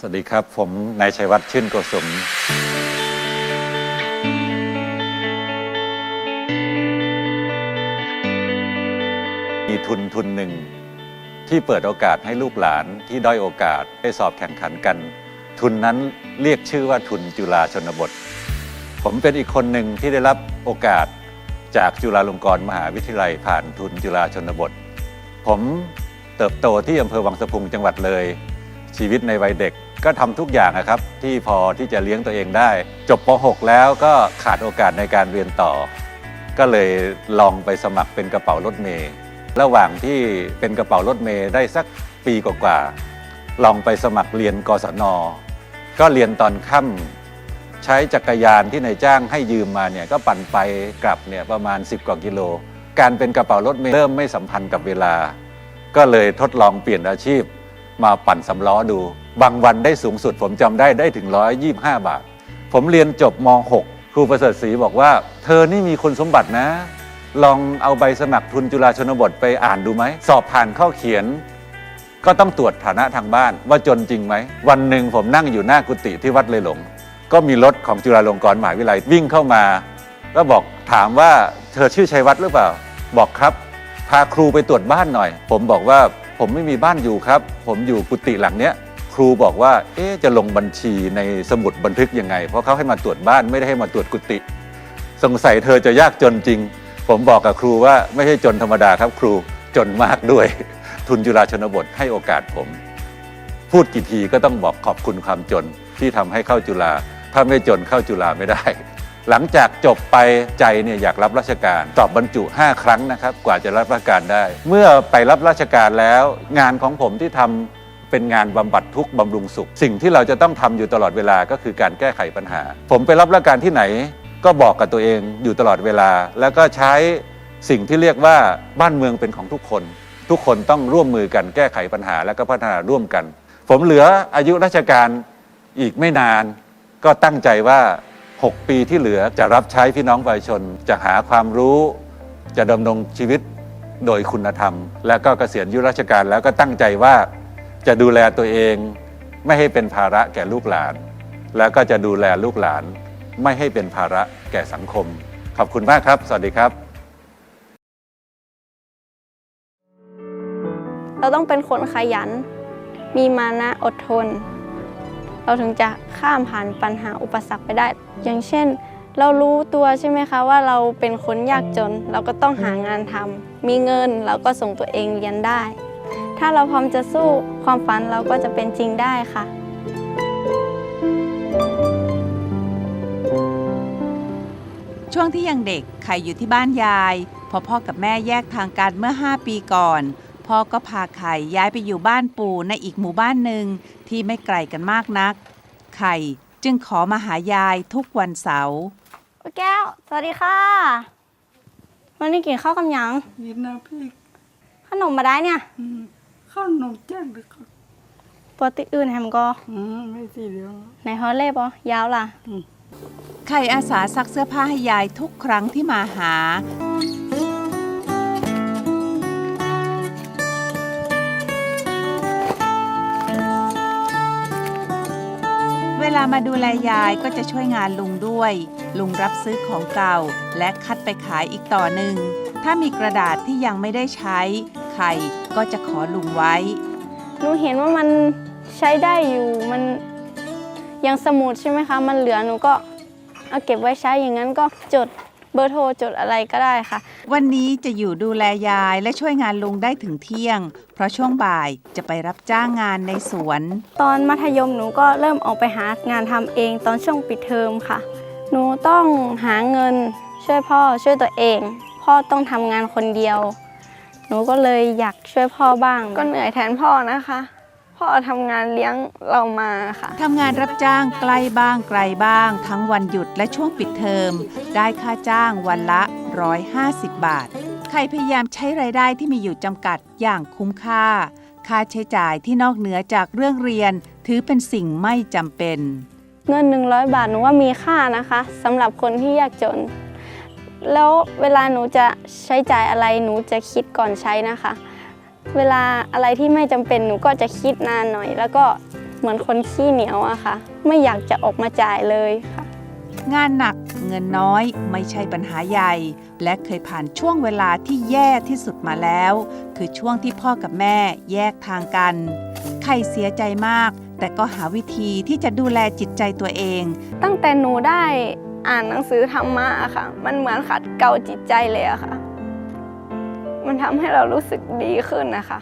สวัสดีครับ ผมนายชัยวัฒน์ชื่นโกสม มีทุนทุนหนึ่ง ที่เปิดโอกาสให้ลูกหลานที่ด้อยโอกาสได้สอบแข่งขันกัน ทุนนั้นเรียกชื่อว่าทุนจุฬาชนบท ผมเป็นอีกคนหนึ่งที่ได้รับโอกาสจากจุฬาลงกรณ์มหาวิทยาลัยผ่านทุนจุฬาชนบท ผมเติบโตที่อำเภอวังสะพุงจังหวัดเลยชีวิตในวัยเด็ก ก็ทำทุกอย่างนะครับ ที่พอที่จะเลี้ยงตัวเองได้ จบป .6 แล้วก็ขาดโอกาสในการเรียนต่อ ก็เลยลองไปสมัครเป็นกระเป๋ารถเมย์ระหว่างที่เป็นกระเป๋ารถเมย์ได้สักปีกว่าๆลองไปสมัครเรียนกศนก็เรียนตอนค่ำใช้จักรยานที่นายจ้างให้ยืมมาเนี่ยก็ปั่นไปกลับเนี่ยประมาณ 10 กว่ากิโล การเป็นกระเป๋ารถเมย์เริ่มไม่สัมพันธ์กับเวลา ก็เลยทดลองเปลี่ยนอาชีพ มาปั่นสำล้อดู บางวันได้สูงสุดผมจำได้ได้ถึง 125 บาท ผมเรียนจบม .6 ครูประเสริฐศรีบอกว่า เธอนี่มีคุณสมบัตินะ ลองเอาใบสมัครทุนจุฬาชนบทไปอ่านดูไหม สอบผ่านข้อเขียน ก็ต้องตรวจฐานะทางบ้าน ว่าจนจริงไหม วันหนึ่งผมนั่งอยู่หน้ากุฏิที่วัดเลยหลง ก็มีรถของจุฬาลงกรณ์มหาวิทยาลัยวิ่งเข้ามาก็บอกถามว่าเธอชื่อชัยวัฒน์หรือเปล่า บอกครับ พาครูไปตรวจบ้านหน่อย ผมบอกว่า ผมไม่มีบ้านอยู่ครับ ผมอยู่กุฏิหลังเนี้ยครูบอกว่าเอ๊ะจะลงบัญชีในสมุดบันทึกยังไง เพราะเขาให้มาตรวจบ้านไม่ได้ให้มาตรวจกุฏิสงสัยเธอจะยากจนจริง ผมบอกกับครูว่าไม่ใช่จนธรรมดาครับครูจนมากด้วย ทุนจุฬาชนบทให้โอกาสผม พูดกี่ทีก็ต้องบอกขอบคุณความจนที่ทำให้เข้าจุฬาถ้าไม่จนเข้าจุฬาไม่ได้ หลังจากจบไปใจเนี่ยอยากรับราชการสอบบรรจุ 5 ครั้งนะครับกว่าจะรับราชการได้ เมื่อไปรับราชการแล้วงานของผมที่ทำเป็นงานบำบัดทุกข์บำรุงสุข สิ่งที่เราจะต้องทำอยู่ตลอดเวลาก็คือการแก้ไขปัญหา ผมไปรับราชการที่ไหน ก็บอกกับตัวเองอยู่ตลอดเวลา แล้วก็ใช้สิ่งที่เรียกว่าบ้านเมืองเป็นของทุกคน ทุกคนต้องร่วมมือกันแก้ไขปัญหา และก็พัฒนาร่วมกัน ผมเหลืออายุราชการอีกไม่นาน ก็ตั้งใจว่า 6 ปีที่เหลือจะรับใช้พี่น้องประชาชน จะหาความรู้จะดำรงชีวิตโดยคุณธรรม และก็เกษียณยุราชการแล้วก็ตั้งใจว่าจะดูแลตัวเองไม่ให้เป็นภาระแก่ลูกหลาน แล้วก็จะดูแลลูกหลาน ไม่ให้เป็นภาระแก่สังคม ขอบคุณมากครับ สวัสดีครับ เราต้องเป็นคนขยัน มีมานะอดทน เราถึงจะข้ามผ่านปัญหาอุปสรรคไปได้ อย่างเช่น เรารู้ตัวใช่ไหมคะว่าเราเป็นคนยากจน เราก็ต้องหางานทำมีเงินเราก็ส่งตัวเองเรียนได้ ถ้าเราพร้อมจะสู้ความฝันเราก็จะเป็นจริงได้ค่ะช่วงที่ยังเด็กไข่อยู่ที่บ้านยาย พอพ่อกับแม่แยกทางกันเมื่อ 5 ปีก่อน พ่อก็พาไข่ย้ายไปอยู่บ้านปู่ในอีกหมู่บ้านหนึ่งที่ไม่ไกลกันมากนัก ไข่จึงขอมาหายายทุกวันเสาร์แก้ว สวัสดีค่ะวันนี้กินข้าวกับหยังยินนะพี่ขนมมาได้เนี่ยอืมข้าวหนมแจ้งเลยครับปกติอื่นแฮมก็อืมไม่สีเหลืองในฮอลเล่ปะยาวล่ะ ไข่อาสาซักเสื้อผ้าให้ยายทุกครั้งที่มาหา วลามาดูแลยายก็จะช่วยงานลุงด้วย ลุงรับซื้อของเก่า และคัดไปขายอีกต่อหนึ่ง ถ้ามีกระดาษที่ยังไม่ได้ใช้ไข่ก็จะขอลุงไว้ หนูเห็นว่ามันใช้ได้อยู่มันยังสมุดใช่ไหมคะ มันเหลือหนูก็เอาเก็บไว้ใช้อย่างนั้นก็จด เบอร์โทรจดอะไรก็ได้ค่ะ วันนี้จะอยู่ดูแลยายและช่วยงานลุงได้ถึงเที่ยง เพราะช่วงบ่ายจะไปรับจ้างงานในสวน ตอนมัธยมหนูก็เริ่มออกไปหางานทำเองตอนช่วงปิดเทอมค่ะ หนูต้องหาเงินช่วยพ่อช่วยตัวเอง พ่อต้องทำงานคนเดียว หนูก็เลยอยากช่วยพ่อบ้าง ก็เหนื่อยแทนพ่อนะคะ พ่อทำงานเลี้ยงเรามาค่ะ ทำงานรับจ้างใกล้บ้างไกลบ้าง ทั้งวันหยุดและช่วงปิดเทอม ได้ค่าจ้างวันละ 150 บาท ใครพยายามใช้รายได้ที่มีอยู่จำกัดอย่างคุ้มค่า ค่าใช้จ่ายที่นอกเหนือจากเรื่องเรียน ถือเป็นสิ่งไม่จำเป็น เงิน 100 บาทหนูว่ามีค่านะคะสำหรับคนที่ยากจน แล้วเวลาหนูจะใช้จ่ายอะไรหนูจะคิดก่อนใช้นะคะ เวลาอะไรที่ไม่จำเป็นหนูก็จะคิดนานหน่อย แล้วก็เหมือนคนขี้เหนียวอะค่ะ ไม่อยากจะออกมาจ่ายเลยค่ะ งานหนักเงินน้อยไม่ใช่ปัญหาใหญ่ และเคยผ่านช่วงเวลาที่แย่ที่สุดมาแล้ว คือช่วงที่พ่อกับแม่แยกทางกัน ใครเสียใจมาก แต่ก็หาวิธีที่จะดูแลจิตใจตัวเอง ตั้งแต่หนูได้อ่านหนังสือธรรมะอะค่ะ มันเหมือนขัดเกลาจิตใจเลยอะค่ะ มันทำให้เรารู้สึกดีขึ้นนะคะ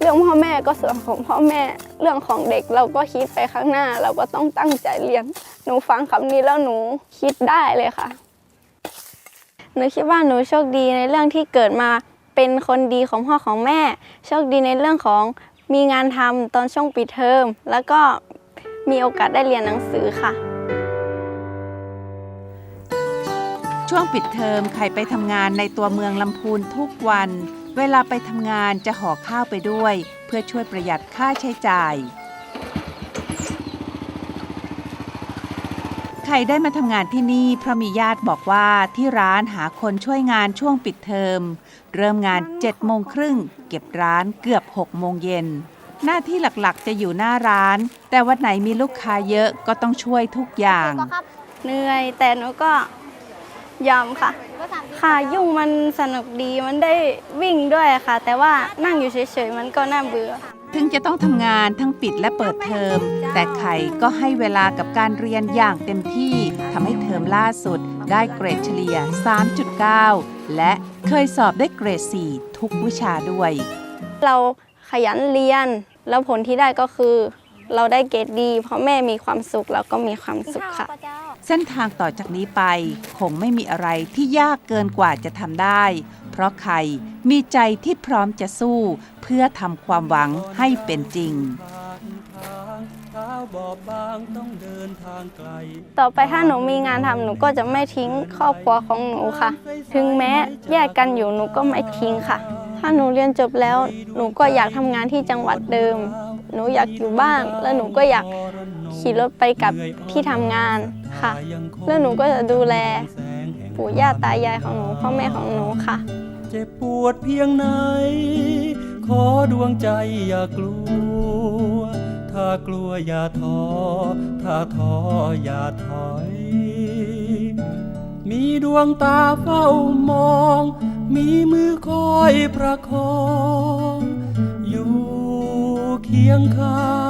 เรื่องพ่อแม่ก็ส่วนของพ่อแม่ เรื่องของเด็กเราก็คิดไปข้างหน้า เราก็ต้องตั้งใจเรียน หนูฟังคำนี้แล้วหนูคิดได้เลยค่ะ หนูคิดว่าหนูโชคดีในเรื่องที่เกิดมาเป็นคนดีของพ่อของแม่ โชคดีในเรื่องของมีงานทำตอนช่วงปิดเทอมแล้วก็มีโอกาสได้เรียนหนังสือค่ะ ช่วงปิดเทอมใครไปทำงานในตัวเมืองลำพูนทุกวัน เวลาไปทำงานจะห่อข้าวไปด้วย เพื่อช่วยประหยัดค่าใช้จ่ายใครได้มาทำงานที่นี่เพราะมีญาติบอกว่าที่ร้านหาคนช่วยงานช่วงปิดเทอม เริ่มงาน7โมงครึ่งเก็บร้านเกือบ6โมงเย็น หน้าที่หลักๆจะอยู่หน้าร้าน แต่วันไหนมีลูกค้าเยอะก็ต้องช่วยทุกอย่าง เหนื่อยแต่หนูก็ ยอมค่ะ ค่ะยุ่งมันสนุกดีมันได้วิ่งด้วยค่ะ แต่ว่านั่งอยู่เฉยๆมันก็น่าเบื่อ ถึงจะต้องทำงานทั้งปิดและเปิดเทอม แต่ไข่ก็ให้เวลากับการเรียนอย่างเต็มที่ทำให้เทอมล่าสุด ได้เกรดเฉลี่ย 3.9 และเคยสอบได้เกรด 4 ทุกวิชาด้วย เราขยันเรียนแล้วผลที่ได้ก็คือ เราได้เกรดดี เพราะแม่มีความสุขเราก็มีความสุขค่ะ เส้นทางต่อจากนี้ไป คงไม่มีอะไรที่ยากเกินกว่าจะทำได้ เพราะไข่มีใจที่พร้อมจะสู้ เพื่อทำความหวังให้เป็นจริง ต่อไปถ้าหนูมีงานทำหนูก็จะไม่ทิ้งครอบครัวของหนูค่ะ ถึงแม้แยกกันอยู่หนูก็ไม่ทิ้งค่ะ ถ้าหนูเรียนจบแล้ว หนูก็อยากทำงานที่จังหวัดเดิม หนูอยากอยู่บ้าน แล้วหนูก็อยากขี่รถไปกับที่ทำงาน ค่ะ แล้วหนูก็จะดูแลปู่ย่าตายายของหนูพ่อแม่ของหนูค่ะ เจ็บปวดเพียงไหน ขอดวงใจอย่ากลัว ถ้ากลัวอย่าท้อ ถ้าท้ออย่าถอย มีดวงตาเฝ้ามอง มีมือคอยประคอง อยู่เคียงข้างเธอ